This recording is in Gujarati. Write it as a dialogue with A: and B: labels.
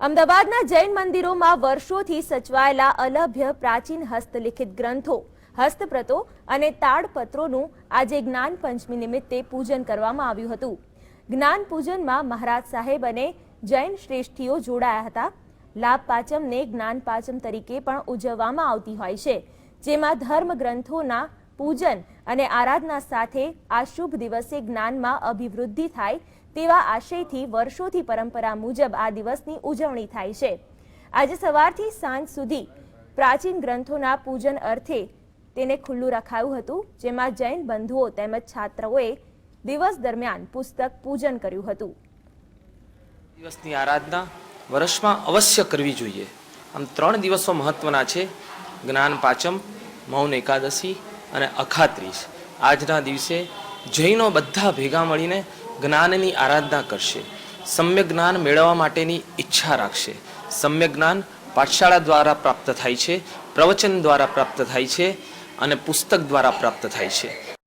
A: અમદાવાદના જૈન મંદિરોમાં વર્ષોથી સચવાયેલા અલભ્ય પ્રાચીન હસ્તલિખિત ગ્રંથો, હસ્તપ્રતો અને તાડપત્રોનું આજે જ્ઞાન પંચમી નિમિત્તે પૂજન કરવામાં આવ્યું હતું. જ્ઞાન પૂજનમાં મહારાજ સાહેબ અને જૈન શ્રેષ્ઠીઓ જોડાયા હતા. લાભ પાંચમને જ્ઞાન પાચમ તરીકે પણ ઉજવવામાં આવતી હોય છે, જેમાં ધર્મ ગ્રંથોના પૂજન અને આરાધના સાથે આ શુભ દિવસે જ્ઞાનમાં અભિવૃદ્ધિ થાય તેવા આશયથી વર્ષોથી પરંપરા મુજબ આ દિવસની ઉજવણી થાય છે. આજે સવારથી સાંજ સુધી પ્રાચીન ગ્રંથોના પૂજન અર્થે તેને ખુલ્લું રખાયું હતું, જેમાં જૈન બંધુઓ તેમજ છાત્રોએ દિવસ દરમિયાન પુસ્તક પૂજન કર્યું હતું.
B: દિવસની આરાધના વર્ષમાં અવશ્ય કરવી જોઈએ. આમ ત્રણ દિવસો મહત્વના છે. જ્ઞાન પાંચમ, મૌન એકાદશી અને અખાત્રીસ આજના દિવસે જૈનો બધા ભેગા મળીને જ્ઞાનની આરાધના કરશે. સમ્યક જ્ઞાન મેળવવા માટેની ઈચ્છા રાખશે. સમ્યક જ્ઞાન પાઠશાળા દ્વારા પ્રાપ્ત થાય છે, પ્રવચન દ્વારા પ્રાપ્ત થાય છે અને પુસ્તક દ્વારા પ્રાપ્ત થાય છે.